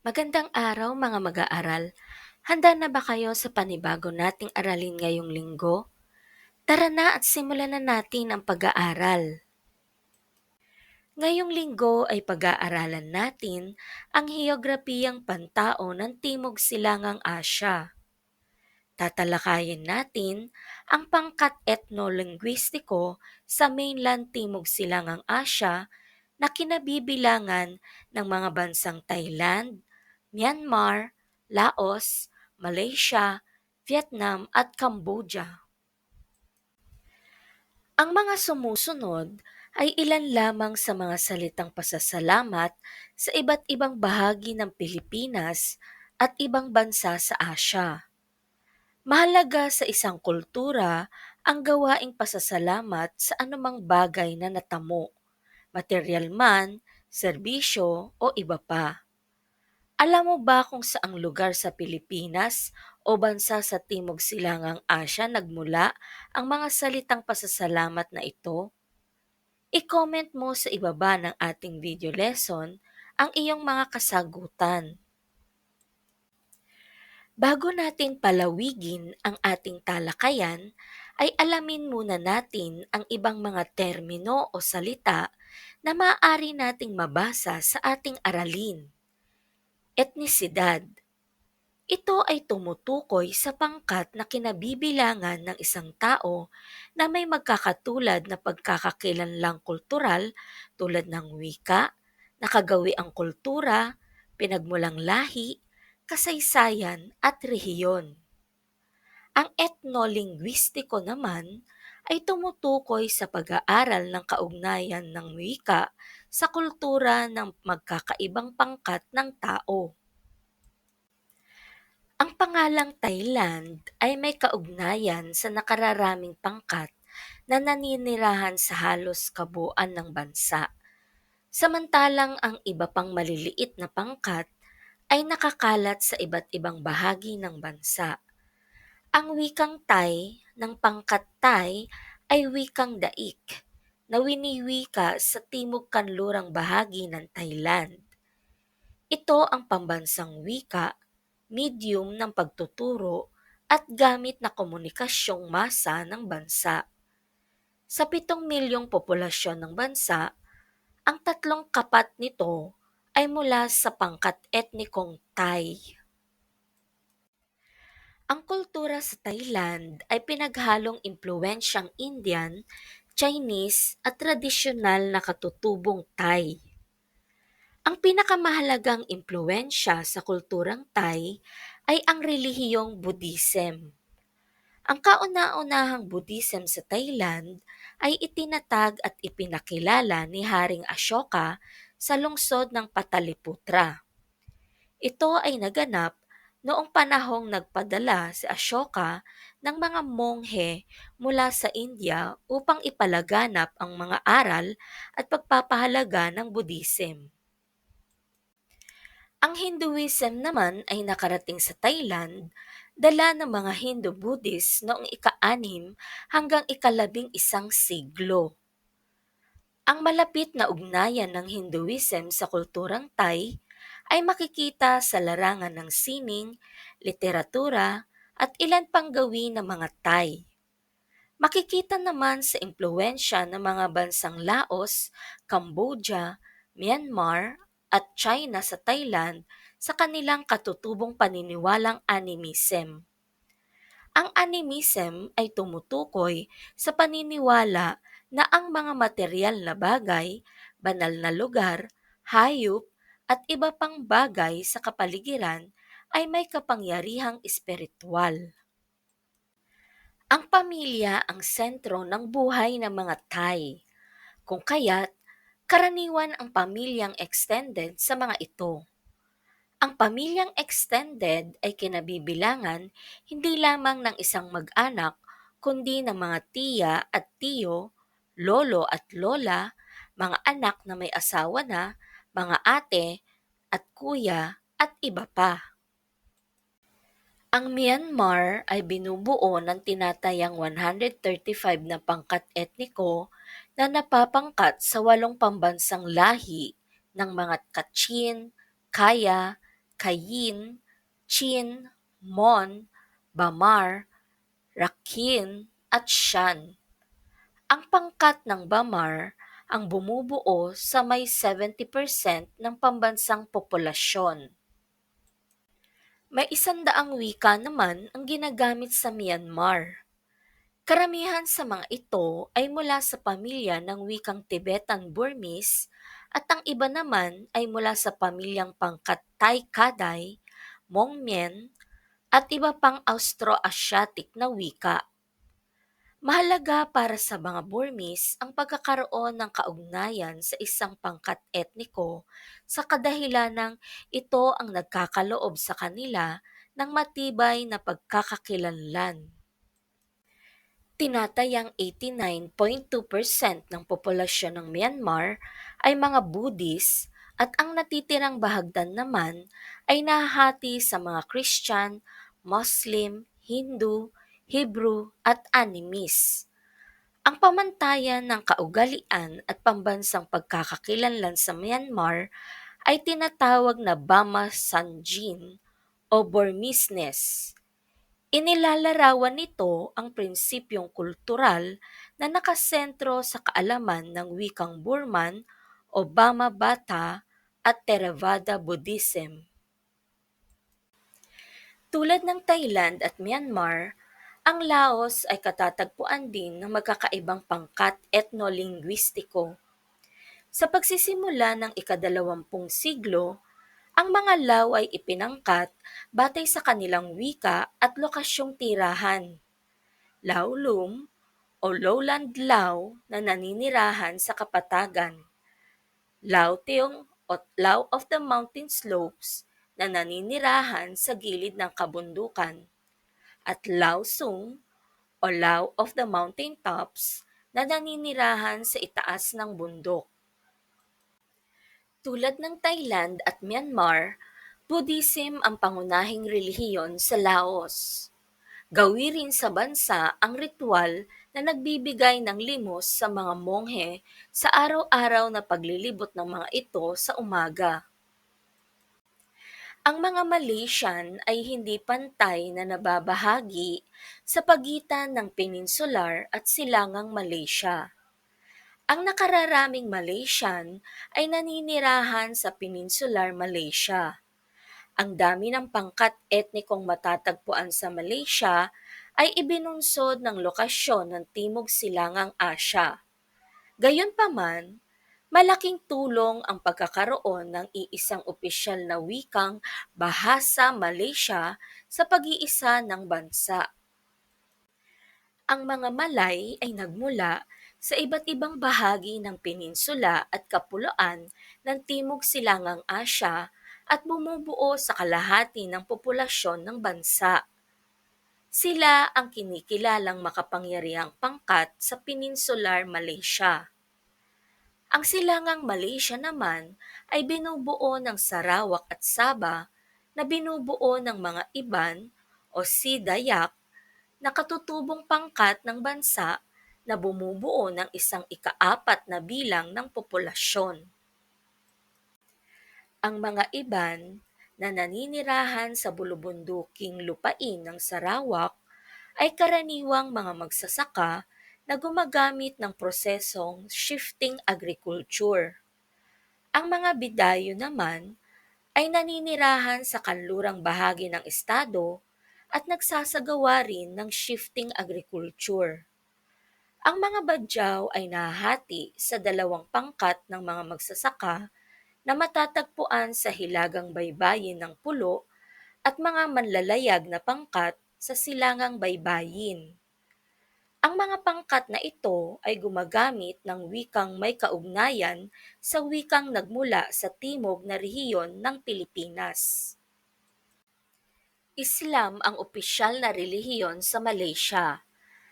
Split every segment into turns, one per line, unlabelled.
Magandang araw mga mag-aaral. Handa na ba kayo sa panibago nating aralin ngayong linggo? Tara na at simulan na natin ang pag-aaral. Ngayong linggo ay pag-aaralan natin ang heograpiyang pantao ng Timog Silangang Asya. Tatalakayin natin ang pangkat etnolinguistiko sa mainland Timog Silangang Asya na kinabibilangan ng mga bansang Thailand, Myanmar, Laos, Malaysia, Vietnam at Cambodia. Ang mga sumusunod ay ilan lamang sa mga salitang pasasalamat sa iba't ibang bahagi ng Pilipinas at ibang bansa sa Asya. Mahalaga sa isang kultura ang gawaing pasasalamat sa anumang bagay na natamo, material man, serbisyo o iba pa. Alam mo ba kung saang lugar sa Pilipinas o bansa sa Timog Silangang Asya nagmula ang mga salitang pasasalamat na ito? I-comment mo sa ibaba ng ating video lesson ang iyong mga kasagutan. Bago natin palawigin ang ating talakayan, ay alamin muna natin ang ibang mga termino o salita na maaari nating mabasa sa ating aralin. Etnisidad. Ito ay tumutukoy sa pangkat na kinabibilangan ng isang tao na may magkakatulad na pagkakakilanlang kultural tulad ng wika, nakagawiang kultura, pinagmulang lahi, kasaysayan at rehiyon. Ang etnolinguistiko naman ay tumutukoy sa pag-aaral ng kaugnayan ng wika sa kultura ng magkakaibang pangkat ng tao. Ang pangalang Thailand ay may kaugnayan sa nakararaming pangkat na naninirahan sa halos kabuuan ng bansa. Samantalang ang iba pang maliliit na pangkat ay nakakalat sa iba't ibang bahagi ng bansa. Ang wikang Thai ng pangkat Thai ay wikang daik na winiwika sa timog kanlurang bahagi ng Thailand. Ito ang pambansang wika medium ng pagtuturo at gamit na komunikasyong masa ng bansa. Sa pitong milyong populasyon ng bansa, ang tatlong kapat nito ay mula sa pangkat etnikong Thai. Ang kultura sa Thailand ay pinaghalong impluensyang Indian, Chinese at tradisyonal na katutubong Thai. Ang pinakamahalagang impluensya sa kulturang Thai ay ang relihiyong Buddhism. Ang kauna-unahang Buddhism sa Thailand ay itinatag at ipinakilala ni Haring Ashoka sa lungsod ng Pataliputra. Ito ay naganap noong panahong nagpadala si Ashoka ng mga monghe mula sa India upang ipalaganap ang mga aral at pagpapahalaga ng Buddhism. Ang Hinduism naman ay nakarating sa Thailand dala ng mga Hindu-Buddhist noong ika-anim hanggang ikalabing isang siglo. Ang malapit na ugnayan ng Hinduism sa kulturang Thai ay makikita sa larangan ng sining, literatura, at ilan pang gawin ng mga Thai. Makikita naman sa impluensya ng mga bansang Laos, Cambodia, Myanmar at China sa Thailand sa kanilang katutubong paniniwalang animism. Ang animism ay tumutukoy sa paniniwala na ang mga material na bagay, banal na lugar, hayop, at iba pang bagay sa kapaligiran ay may kapangyarihang espiritual. Ang pamilya ang sentro ng buhay ng mga Thai, kung kaya't Karaniwan ang pamilyang extended sa mga ito. Ang pamilyang extended ay kinabibilangan hindi lamang ng isang mag-anak kundi ng mga tiya at tiyo, lolo at lola, mga anak na may asawa na, mga ate at kuya at iba pa. Ang Myanmar ay binubuo ng tinatayang 135 na pangkat etniko na napapangkat sa walong pambansang lahi ng mga Kachin, Kaya, Kayin, Chin, Mon, Bamar, Rakin, at Shan. Ang pangkat ng Bamar ang bumubuo sa may 70% ng pambansang populasyon. May isandaang wika naman ang ginagamit sa Myanmar. Karamihan sa mga ito ay mula sa pamilya ng wikang Tibetan-Burmese at ang iba naman ay mula sa pamilyang pangkat Tai-Kadai, Hmong-Mien, at iba pang Austro-Asiatic na wika. Mahalaga para sa mga Burmese ang pagkakaroon ng kaugnayan sa isang pangkat etniko sa kadahilanang ito ang nagkakaloob sa kanila ng matibay na pagkakakilanlan. Tinatayang 89.2% ng populasyon ng Myanmar ay mga Buddhist at ang natitirang bahagdan naman ay nahati sa mga Christian, Muslim, Hindu, Hebrew at Animist. Ang pamantayan ng kaugalian at pambansang pagkakakilanlan sa Myanmar ay tinatawag na Bama Sanjin o Burmese-ness. Inilalarawan nito ang prinsipyong kultural na nakasentro sa kaalaman ng wikang Burman o Bama Bata at Theravada Buddhism. Tulad ng Thailand at Myanmar, ang Laos ay katatagpuan din ng magkakaibang pangkat etnolinguistiko. Sa pagsisimula ng ikadalawampung siglo, ang mga Lao ay ipinangkat batay sa kanilang wika at lokasyong tirahan. Laolum o Lowland Lao na naninirahan sa kapatagan. Laoteong o Lao of the Mountain Slopes na naninirahan sa gilid ng kabundukan at Lao Sung o Lao of the Mountain Tops na naninirahan sa itaas ng bundok. Tulad ng Thailand at Myanmar, Buddhism ang pangunahing relihiyon sa Laos. Gawi rin sa bansa ang ritual na nagbibigay ng limos sa mga monghe sa araw-araw na paglilibot ng mga ito sa umaga. Ang mga Malaysian ay hindi pantay na nababahagi sa pagitan ng Peninsular at Silangang Malaysia. Ang nakararaming Malaysian ay naninirahan sa Peninsular Malaysia. Ang dami ng pangkat etnikong matatagpuan sa Malaysia ay ibinunsod ng lokasyon ng Timog Silangang Asya. Gayunpaman, Malaking tulong ang pagkakaroon ng iisang opisyal na wikang Bahasa Malaysia sa pag-iisa ng bansa. Ang mga Malay ay nagmula sa iba't ibang bahagi ng peninsula at kapuluan ng Timog Silangang Asya at bumubuo sa kalahati ng populasyon ng bansa. Sila ang kinikilalang makapangyarihang pangkat sa Peninsular Malaysia. Ang silangang Malaysia naman ay binubuo ng Sarawak at Sabah na binubuo ng mga Iban o Si Dayak na katutubong pangkat ng bansa na bumubuo ng isang ikaapat na bilang ng populasyon. Ang mga Iban na naninirahan sa bulubunduking lupain ng Sarawak ay karaniwang mga magsasaka na gumagamit ng prosesong shifting agriculture. Ang mga bidayo naman ay naninirahan sa kanlurang bahagi ng estado at nagsasagawa rin ng shifting agriculture. Ang mga badyaw ay nahati sa dalawang pangkat ng mga magsasaka na matatagpuan sa hilagang baybayin ng pulo at mga manlalayag na pangkat sa silangang baybayin. Ang mga pangkat na ito ay gumagamit ng wikang may kaugnayan sa wikang nagmula sa timog na rehiyon ng Pilipinas. Islam ang opisyal na relihiyon sa Malaysia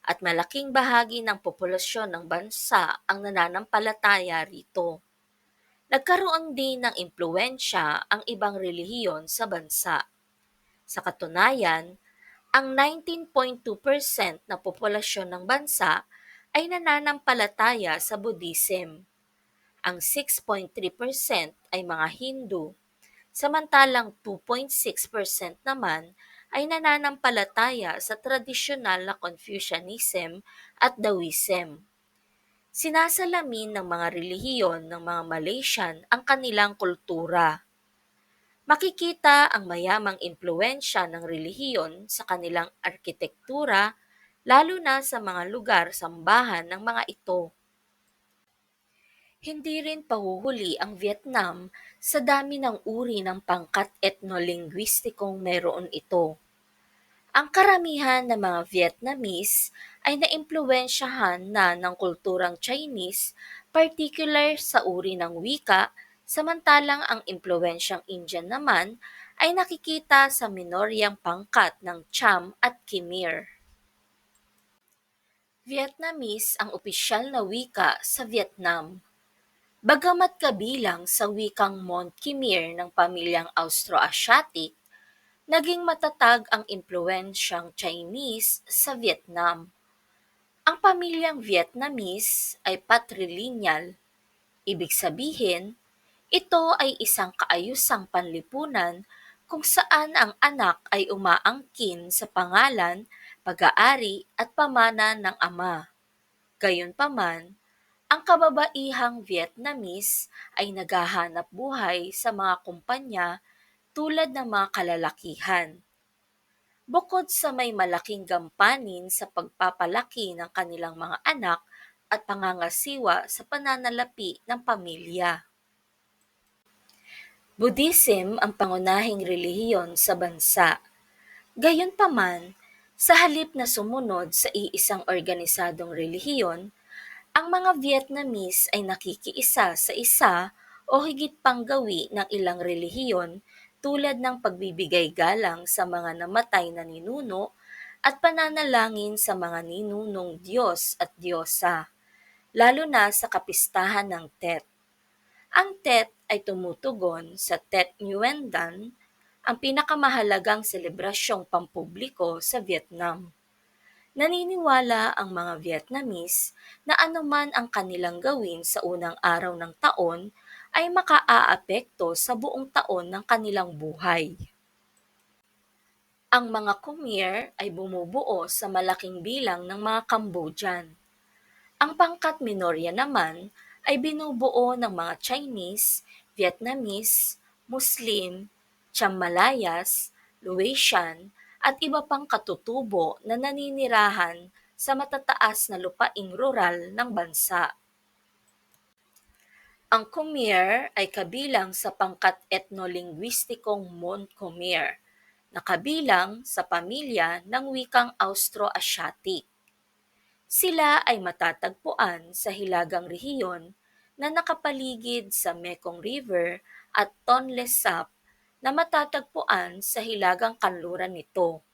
at malaking bahagi ng populasyon ng bansa ang nananampalataya rito. Nagkaroon din ng impluensya ang ibang relihiyon sa bansa. Sa katunayan, ang 19.2% na populasyon ng bansa ay nananampalataya sa Buddhism. Ang 6.3% ay mga Hindu, samantalang 2.6% naman ay nananampalataya sa tradisyonal na Confucianism at Taoism. Sinasalamin ng mga relihiyon ng mga Malaysian ang kanilang kultura. Makikita ang mayamang impluensya ng relihiyon sa kanilang arkitektura, lalo na sa mga lugar sambahan ng mga ito. Hindi rin pahuhuli ang Vietnam sa dami ng uri ng pangkat etnolinguistikong meron ito. Ang karamihan ng mga Vietnamese ay naimpluwensyahan na ng kulturang Chinese, particular sa uri ng wika, samantalang ang impluwensyang Indian naman ay nakikita sa minoryang pangkat ng Cham at Khmer. Vietnamese ang opisyal na wika sa Vietnam. Bagamat kabilang sa wikang Mon Khmer ng pamilyang Austroasiatic, naging matatag ang impluensyang Chinese sa Vietnam. Ang pamilyang Vietnamese ay patrilineal, ibig sabihin, ito ay isang kaayusang panlipunan kung saan ang anak ay umaangkin sa pangalan, pag-aari at pamana ng ama. Gayunpaman, ang kababaihang Vietnamese ay naghahanap buhay sa mga kumpanya tulad ng mga kalalakihan. Bukod sa may malaking gampanin sa pagpapalaki ng kanilang mga anak at pangangasiwa sa pananalapi ng pamilya. Buddhism ang pangunahing relihiyon sa bansa. Gayunpaman, sa halip na sumunod sa iisang organisadong relihiyon, ang mga Vietnamese ay nakikiisa sa isa o higit pang gawi ng ilang relihiyon tulad ng pagbibigay galang sa mga namatay na ninuno at pananalangin sa mga ninunong Diyos at Diyosa, lalo na sa kapistahan ng Tet. Ang Tet ay tumutugon sa Tet Nguyen ang pinakamahalagang selebrasyong pampubliko sa Vietnam. Naniniwala ang mga Vietnamese na anuman ang kanilang gawin sa unang araw ng taon ay makaaapekto sa buong taon ng kanilang buhay. Ang mga Khmer ay bumubuo sa malaking bilang ng mga Cambodian. Ang pangkat minorya naman ay binubuo ng mga Chinese, Vietnamese, Muslim, Chammalayas, Laotian, at iba pang katutubo na naninirahan sa matataas na lupaing rural ng bansa. Ang Khmer ay kabilang sa pangkat etnolinguistikong Mon Khmer, na kabilang sa pamilya ng wikang Austro-Asiatic. Sila ay matatagpuan sa hilagang rehiyon na nakapaligid sa Mekong River at Tonle Sap na matatagpuan sa hilagang kanluran nito.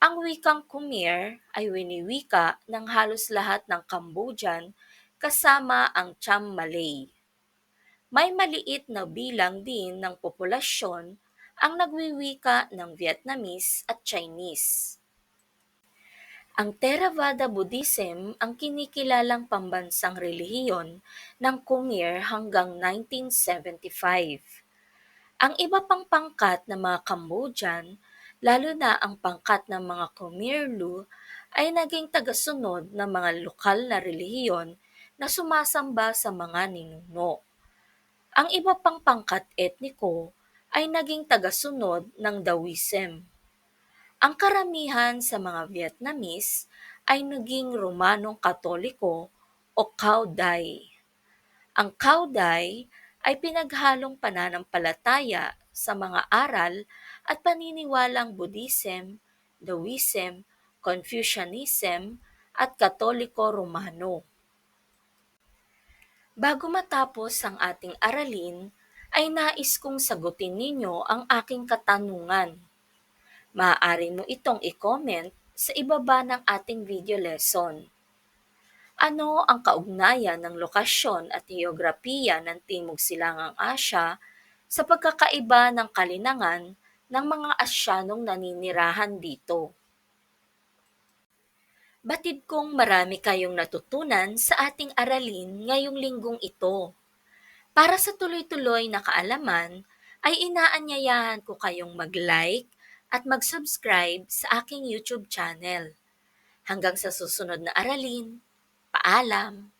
Ang wikang Khmer ay winiwika ng halos lahat ng Cambodian kasama ang Cham Malay. May maliit na bilang din ng populasyon ang nagwiwika ng Vietnamese at Chinese. Ang Theravada Buddhism ang kinikilalang pambansang relihiyon ng Khmer hanggang 1975. Ang iba pang pangkat ng mga Cambodian, lalo na ang pangkat ng mga Khmer Lu, ay naging tagasunod ng mga lokal na relihiyon na sumasamba sa mga ninuno. Ang iba pang pangkat etniko ay naging tagasunod ng Taoism. Ang karamihan sa mga Vietnamese ay naging Romanong Katoliko o Cao Dai. Ang Cao Dai ay pinaghalong pananampalataya sa mga aral at paniniwalang Buddhism, Taoism, Confucianism, at Katoliko Romano. Bago matapos ang ating aralin, ay nais kong sagutin ninyo ang aking katanungan Maaari mo itong i-comment sa ibaba ng ating video lesson. Ano ang kaugnayan ng lokasyon at geografiya ng Timog Silangang Asya sa pagkakaiba ng kalinangan ng mga Asyanong naninirahan dito? Batid kong marami kayong natutunan sa ating aralin ngayong linggong ito. Para sa tuloy-tuloy na kaalaman, ay inaanyayahan ko kayong mag-like at mag-subscribe sa aking YouTube channel. Hanggang sa susunod na aralin, paalam!